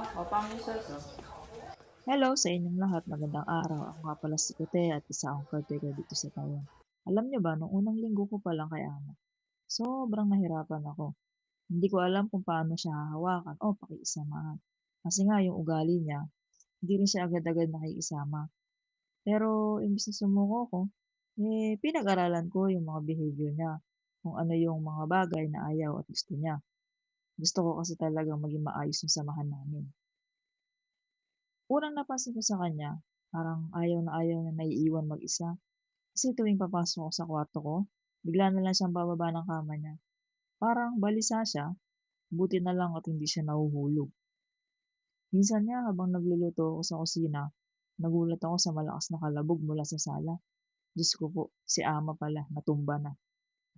O pang-research oh. Hello sa inyong lahat, magandang araw. Ako nga pala si Kute at isa akong caretaker dito sa Taiwan. Alam niyo ba, nung unang linggo ko pa lang kay Ama, sobrang nahirapan ako. Hindi ko alam kung paano siya hahawakan o pakikisamahan. Kasi nga yung ugali niya, hindi rin siya agad-agad nakikisama. Pero imbis na sumuko ko, eh pinag-aralan ko yung mga behavior niya, kung ano yung mga bagay na ayaw at gusto niya. Gusto ko kasi talagang maging maayos yung samahan namin. Unang napansin ko sa kanya, parang ayaw na ayaw na naiiwan mag-isa. Kasi tuwing papasok ako sa kwarto ko, bigla na lang siyang bababa ng kama niya. Parang balisa siya, buti na lang at hindi siya nahuhulog. Minsan nga habang nagluluto ako sa kusina, nagulat ako sa malakas na kalabog mula sa sala. Diyos ko po, si ama pala, natumba na.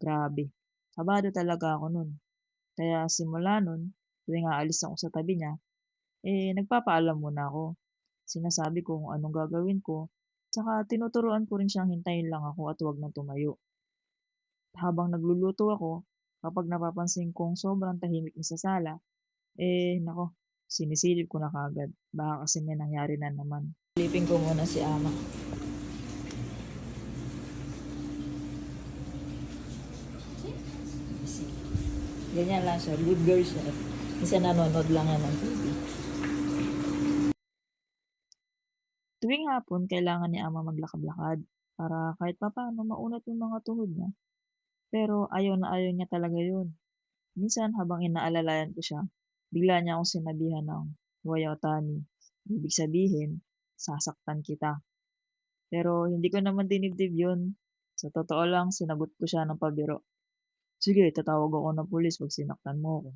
Grabe. Kabado talaga ako nun. Kaya simula nun, tuwing aalis ako sa tabi niya, eh nagpapaalam muna ako. Sinasabi ko kung anong gagawin ko, tsaka tinuturuan ko rin siyang hintayin lang ako at huwag nang tumayo. Habang nagluluto ako, kapag napapansin kong sobrang tahimik na sa sala, eh nako, sinisilip ko na kagad. Baka kasi may nangyari na naman. Silipin ko muna si ama. Ganyan lang siya. Good girl siya. Minsan nanonood lang yan ng TV. Tuwing hapon, kailangan ni ama maglakad-lakad para kahit papaano maunat yung mga tuhod niya. Pero ayaw na ayaw niya talaga yun. Minsan habang inaalalayan ko siya, bigla niya akong sinabihan ng Wayotani. Ibig sabihin, sasaktan kita. Pero hindi ko naman dinibdib yun. Sa totoo lang, sinagot ko siya ng pabiro. Sige, tatawag ako ng pulis pag sinaktan mo ako.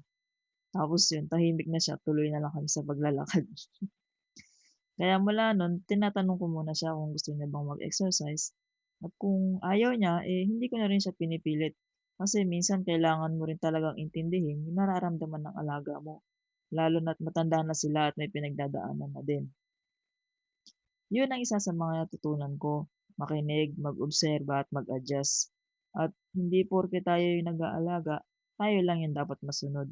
Tapos yun, tahimik na siya, tuloy na lang kami sa paglalakad. Kaya mula nun, tinatanong ko muna siya kung gusto niya bang mag-exercise. At kung ayaw niya, eh hindi ko na rin siya pinipilit. Kasi minsan kailangan mo rin talagang intindihin yung nararamdaman ng alaga mo. Lalo na't matanda na sila at may pinagdadaanan na din. Yun ang isa sa mga natutunan ko. Makinig, mag-obserba at mag-adjust. At hindi porke tayo yung nag-aalaga, tayo lang yung dapat masunod.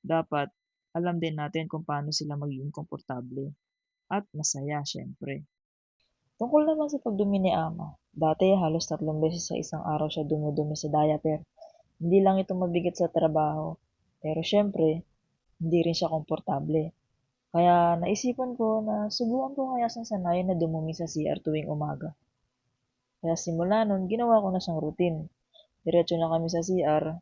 Dapat, alam din natin kung paano sila magiging komportable. At masaya, syempre. Tungkol naman sa pagdumi ni Ama, dati halos tatlong beses sa isang araw siya dumudumi sa diaper. Hindi lang ito mabigat sa trabaho, pero syempre, hindi rin siya komportable. Kaya naisipan ko na subukan ko kaya sanayin na dumumi sa CR tuwing umaga. Kaya simula nun, ginawa ko na siyang routine. Diretso na kami sa CR.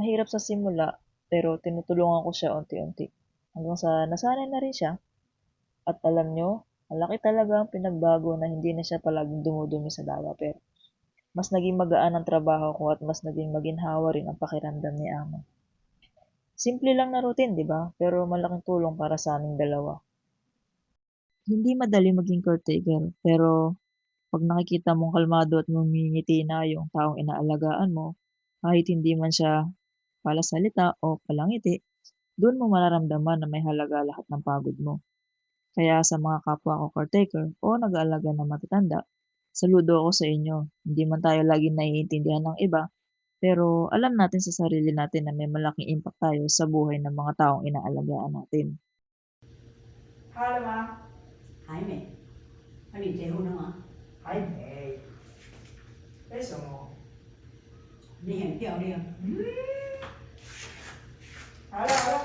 Mahirap sa simula, pero tinutulungan ko siya unti-unti. Hanggang sa nasanay na rin siya. At alam nyo, malaki talaga ang pinagbago na hindi na siya palaging dumudumi sa diaper. Mas naging magaan ang trabaho ko at mas naging maginhawa rin ang pakiramdam ni Ama. Simple lang na routine, di ba? Pero malaking tulong para sa aming dalawa. Hindi madali maging caretaker, pero 'Pag nakikita mong kalmado at ngumingiti na yung taong inaalagaan mo, kahit hindi man siya palasalita o palangiti, doon mo mararamdaman na may halaga lahat ng pagod mo. Kaya sa mga kapwa ko caretaker o nag-aalaga ng matatanda, saludo ako sa inyo. Hindi man tayo lagi naiintindihan ng iba, pero alam natin sa sarili natin na may malaking impact tayo sa buhay ng mga taong inaalagaan natin. Hello, Ma. Jaime, ano yung na nga? 还没。为什么？你很漂亮，好了好了，